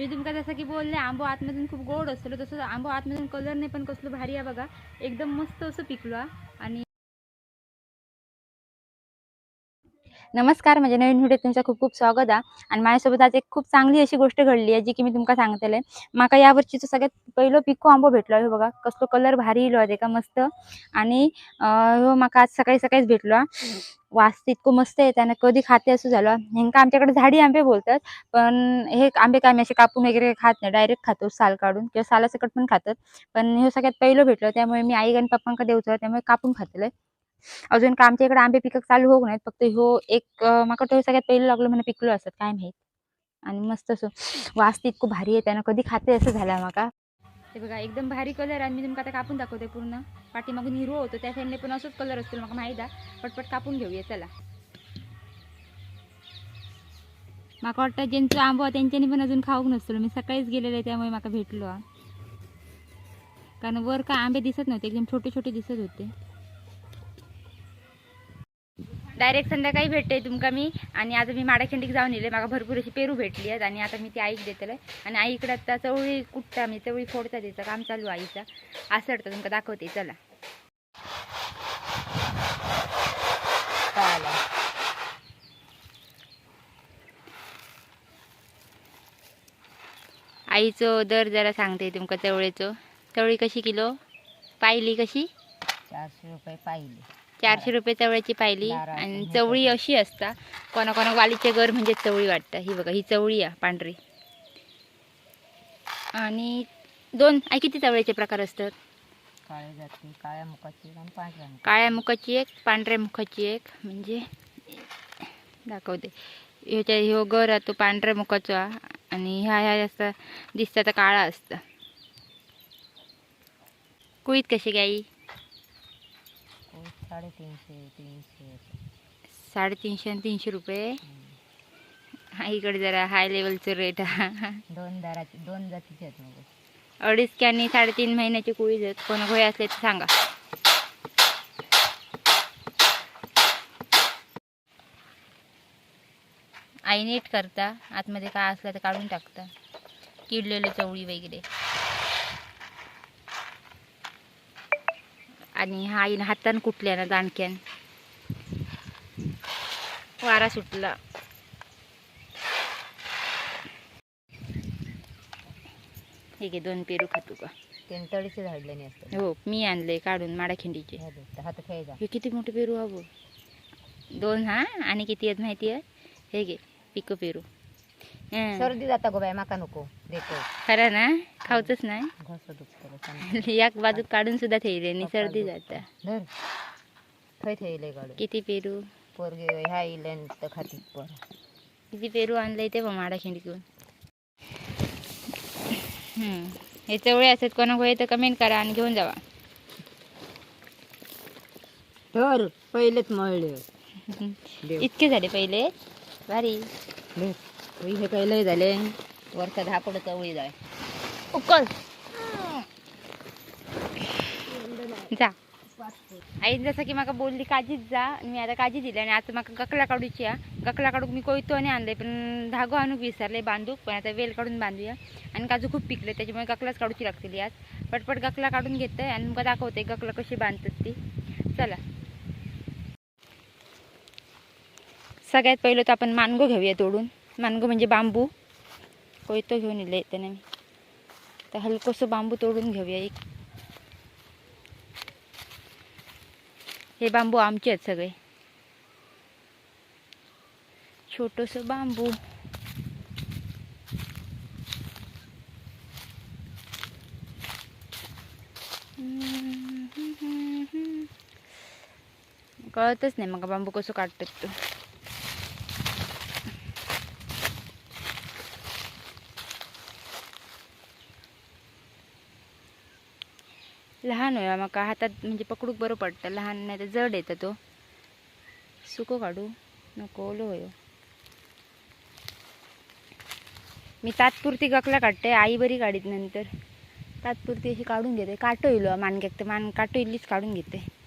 मी तुमका जसं की बोलले आंबो आतमधून खूप गोड असलो तसं आंबो आतमधून कलर नाही पण कसलो भारी आहे बघा. एकदम मस्त असं पिकलो. नमस्कार माझ्या नवीन व्हिडिओ तुमचं खूप खूप स्वागत आहे. आणि माझ्यासोबत आज एक खूप चांगली अशी गोष्ट घडली आहे जी की मी तुमका सांगतले. माका या वर्षीचं सगळ्यात पहिलं पिको आंबो भेटलो हे बघा. कसलो कलर भारी येलो आहे का मस्त. आणि हो माका आज सकाळी सकाळीच भेटलो वास इतकं मस्त येत आणि कधी खाते असं झालं. ह्यांका आमच्याकडे झाडी आंबे बोलतात पण हे आंबे काय मी असे कापून वगैरे खात नाही. डायरेक्ट खातो साल काढून. किंवा सालासकट पण खातात. पण हे सगळ्यात पहिलं भेटलं त्यामुळे मी आई आणि पप्पांका देऊचं त्यामुळे कापून खातले. अजून का आमच्या इकडे आंबे पिकक चालू होऊ नाहीत फक्त ह्यो एक अं, माका तो सगळ्यात पहिलं लागलो म्हणून पिकलो असत काय माहीत. आणि मस्त असं वास इतकं भारी आहे त्यानं कधी खाते असं झालं माका ते बघा एकदम भारी कलर आणि मी तुमका आता कापून दाखवते पूर्ण. पाठीमागून हिरो होतो त्या साईडने पण असंच कलर असतील मला माहिती आहे. पटपट कापून घेऊया चला. माका वाटतं ज्यांचं आंबो आहे त्यांच्यानी पण अजून खाऊक नसतो मी सकाळीच गेलेले त्यामुळे माका भेटलो कारण वर काय आंबे दिसत नव्हते एकदम छोटे छोटे दिसत होते. डायरेक्ट संध्याकाळी भेटते तुमका मी. आणि आता मी माडाखिंडीक जाऊन येले. माका भरपूर अशी पेरू भेटली आहेत. आणि आता मी ती आईक देतले. आणि आईकडे आता चवळी कुठता मी चवळी फोडता तिचं काम चालू आहे आईचा. असं वाटतं तुमका दाखवते. चला. आईचं दर जरा सांगते तुमका चवळीचं. चवळी कशी किलो? पाहिली कशी? चारशे रुपये पाहिली. चारशे रुपये चवळीची पाहिली आणि चवळी अशी असता. कोणा कोणा वालीचे घर म्हणजे चवळी वाटतं. ही बघा ही चवळी आहे पांढरी. आणि दोन आई किती चवळीचे प्रकार असतात? काळ्या मुखाची आणि काळ्या मुखाची एक पांढऱ्या मुखाची एक. म्हणजे दाखवते ह्याच्या ह्यो गर आहे तो पांढऱ्या मुखाचा. आणि ह्या ह्या असं दिसतं तर काळा असतं. कुळीत कशी गाई? साडेतीनशे तीनशे साडेतीनशे आणि तीनशे रुपये? हा इकडे जरा हाय लेवलचं रेट दोन दाराची दोन जातीचे आहेत मग. अडीच की आणि साडेतीन महिन्याची कुळीच आहेत. कोण गोय असले तर सांगा. आई नीट करता. आतमध्ये काय असलं तर काढून टाकता. किडलेले चवळी वगैरे. आणि हा आईनं हातानं कुठल्या ना दाणक्यान वारा सुटला. ठीक आहे दोन पेरू खातो का? तीन तळीचे झाडलेले असतात हो मी आणले काढून माडाखिंडीचे. हे हात हे किती मोठे पेरू हवं दोन हा? आणि किती आहेत माहिती आहे? हे घे पिको पेरू. हं. सर्दी जाता गो बाय माका नको. खरं ना? खाऊचंच नाही? एक बाजू काढून सुद्धा ठेवले आणि सर्दी जाता. किती पेरू? पोरगे ह्या इल्यान तर खाती पोर. किती पेरू आणले ते बघ माडाखिंडीतून हं. हे चवळे असतात कोणा गोळे तर कमेंट करा आणि घेऊन जावा. धर पहिलेच मळले. इतके झाले पहिले? भारी. होय, हे काय लय झाले. वरचा धापड चवळी जाय. उकल. जा. आई जसं की माका बोलली काजीच जा. आणि मी आता काजी दिली आणि आता माका गकला काढूची आहे. गकला काढूक मी कोयतो आणि आणले पण धागो आणूक विसरले बांधूक. पण आता वेल काढून बांधूया. आणि काजू खूप पिकले त्याच्यामुळे गकलाच काढूची लागतील आज. पटपट गकला काढून घेते आणि मग दाखवते गकला कशी बांधतात ती. चला. सगळ्यात पहिलं तर आपण मानगो घेऊया तोडून. मानगो म्हणजे बांबू. कोयतो घेऊन येले त्याने मी. तर हलकोसं बांबू तोडून घेऊया एक. हे बांबू आमचे आहेत सगळे. छोटस बांबू. कळतच नाही मग बांबू कसं काढतात तो. लहान होया म्हाका हातात म्हणजे पकडूक बरं पडतं. लहान नाही तर जड येतं तो. सुको काढू. नको ओलो होयो. मी तात्पुरती गकला काढते आई बरी काढीत नंतर. तात्पुरती अशी काढून घेते. काटो हो, इलो मानग्याक तर मान काटो इल्लीच काढून घेते.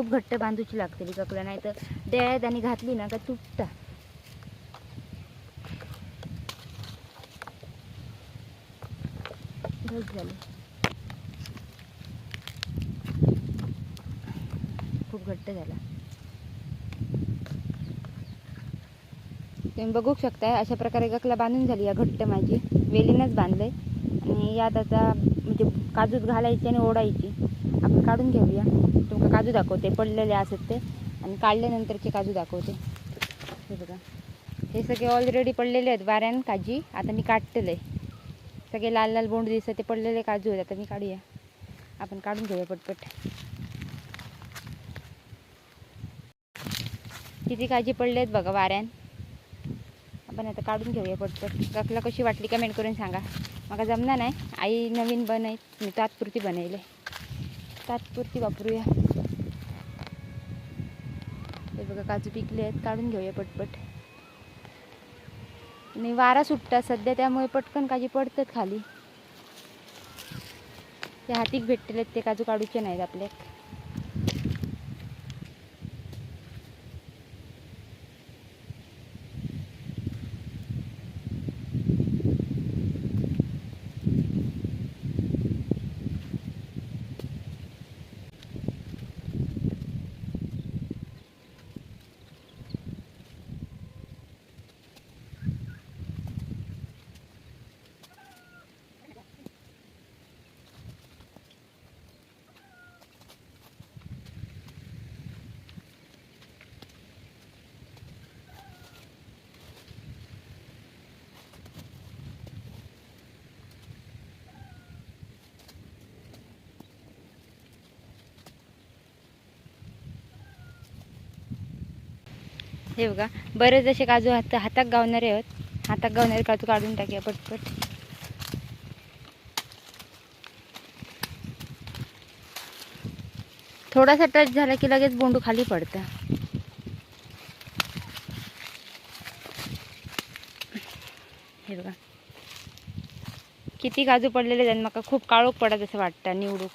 खूप घट्ट बांधूची लागते ककला नाही तर देळ्यात आणि घातली ना का तुटता. खूप घट्ट झाला. तुम्ही बघू शकता अशा प्रकारे गकला बांधून झाली या घट्ट माझी. वेलीनच बांधलंय. आणि यात आता म्हणजे काजूत घालायची आणि ओढायची. आपण काढून घेऊया. काजू दाखवते. पडलेले असत ते. आणि काढल्यानंतरचे काजू दाखवते. हे बघा. हे सगळे ऑलरेडी पडलेले आहेत वाऱ्यान काजी. आता मी काढतेले सगळे लाल लाल बोंड दिसत ते पडलेले काजू आहेत. आता मी काढूया. आपण काढून घेऊया पटपट. किती काजी पडले आहेत बघा वाऱ्यान. आपण आता काढून घेऊया पटपट. गकला कशी वाटली कमेंट करून सांगा. मला जमणार नाही. आई नवीन बनय मी तात्पुरती बनवले. तात्पुरती वापरूया. हे बघा काजू पिकले आहेत काढून घेऊया पटपट. आणि वारा सुटतात सध्या त्यामुळे पटकन काजू पडतात खाली. ते हातीक भेटलेले ते काजू काढूचे नाहीत आपल्यात. हे बघा. बरेच असे काजू हात हातात गावणारे आहेत. हातात गावणारे काजू काढून टाकूया पटपट. थोडासा टच झाला की लगेच बोंडू खाली पडतं. हे बघा. किती काजू पडलेले आहेत म्हाका खूप काळोख पडत असं वाटतं निवडूक.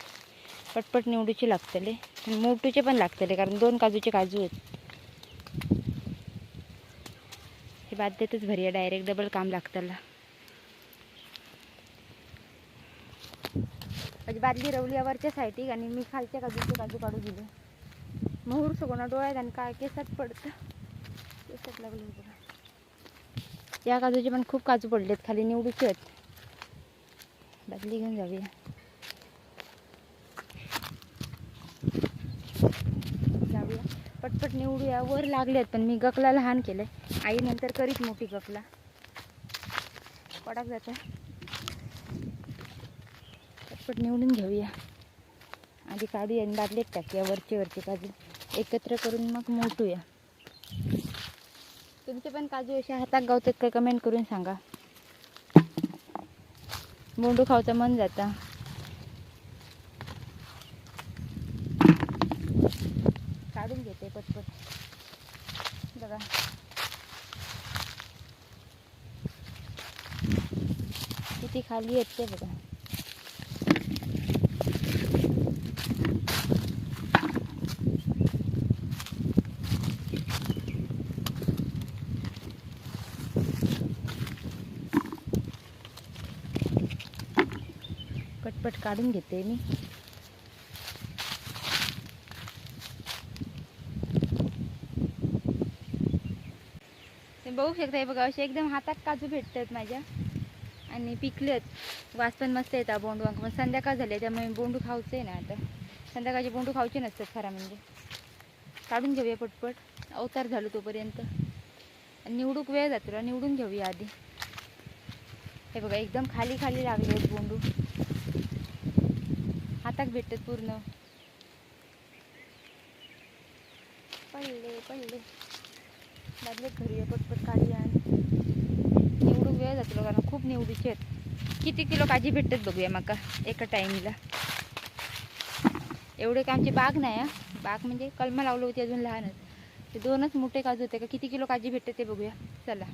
पटपट निवडूचे लागतले मोटूचे मोठूचे पण लागतले कारण दोन काजूचे काजू आहेत. बाद बाध्यतच भरी डायरेक्ट डबल काम लागतला म्हणजे बादली रवली वरच्या आणि मी खालच्या काजूचे काजू काढू दिले. मोहूर सगळं डोळ्यात आणि काय केसात पडतं. केसात लागले या काजूचे पण खूप काजू पडलेत. खाली निवडूचे आहेत. बादली घेऊन जाऊया. फटाफट निवडूया. वर लागलेत पण मी गकला लहान केलंय. आई नंतर करीत मोठी गकला. पडाक जातं. पटपट निवडून घेऊया. आधी काढूया आणि बादलीत टाकूया वरचे वरचे काजू. एकत्र करून मग मोठूया. तुमचे पण काजू असे हातात गावतात काय कमेंट करून सांगा. बोंडू खावचं मन जाता काढून घेते पटपट बघा किती खाली आहेत ते बघा. पटपट काढून घेते मी. ते बघू शकता हे बघा असे एकदम हातात काजू भेटतात माझ्या. आणि पिकलेत. वास पण मस्त येतात बोंडू मग संध्याकाळ झाले त्यामुळे बोंडू खाऊचे ना आता. संध्याकाळचे बोंडू खाऊचे नसतात खरा म्हणजे. काढून घेऊया पटपट. अवतार झालो तोपर्यंत. आणि निवडूक वेळ जातो निवडून घेऊया आधी. हे बघा एकदम खाली खाली लागले आहेत बोंडू. हातात भेटतात पूर्ण. पडले पडले. लागले घरी पटपट काढ घेऊया जातो लोकांना खूप निवडीचे आहेत. किती किलो काजी भेटतात बघूया माका एका टाईमला. एवढे काय आमची बाग नाही हा? बाग म्हणजे कलमा लावलं होती अजून लहानच. ते दोनच मोठे काजू होते का किती किलो काजी भेटते ते बघूया. चला.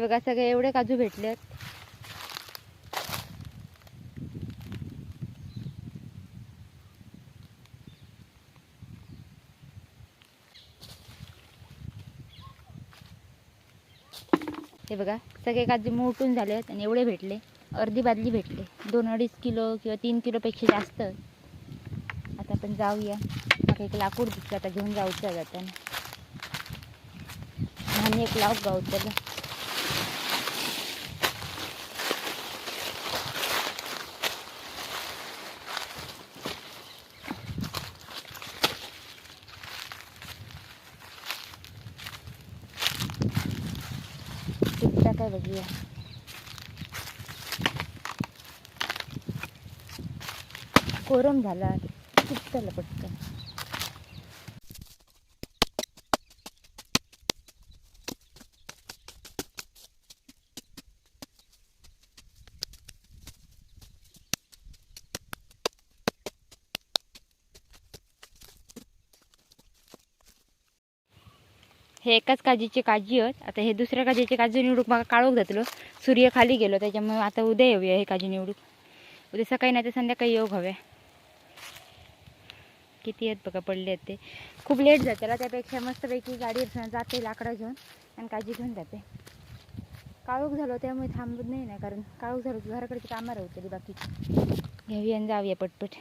हे बघा सगळे एवढे काजू भेटलेत. हे बघा सगळे काजू मोठून झाले आहेत आणि एवढे भेटले. अर्धी बादली भेटले. दोन अडीच किलो किंवा तीन किलोपेक्षा जास्त. आता आपण जाऊया. मग एक लाकूड दिसलं आता घेऊन जाऊचं जाताना. आणि एक लाव गाव त्याला टिकता काय बघूया कोरम झाला टिकताला पटकन? हे एकाच काजीची काजी आहेत. आता हे दुसऱ्या काजीची काजू निवडूक मला काळोख जातलो. सूर्य खाली गेलो त्याच्यामुळे आता उद्या येऊया हे काजी निवडूक. उद्या सकाळी नाही तर संध्याकाळी येऊ हव्या किती आहेत बघा पडले आहेत ते. खूप लेट जाते त्याला त्यापेक्षा मस्तपैकी गाडी जाते लाकडं घेऊन आणि काजी घेऊन जाते. काळोख झालो त्यामुळे थांबत नाही ना कारण काळोख झालो की घराकडची कामं राहतली बाकीची. घ्यावी आणि जाऊया पटपट.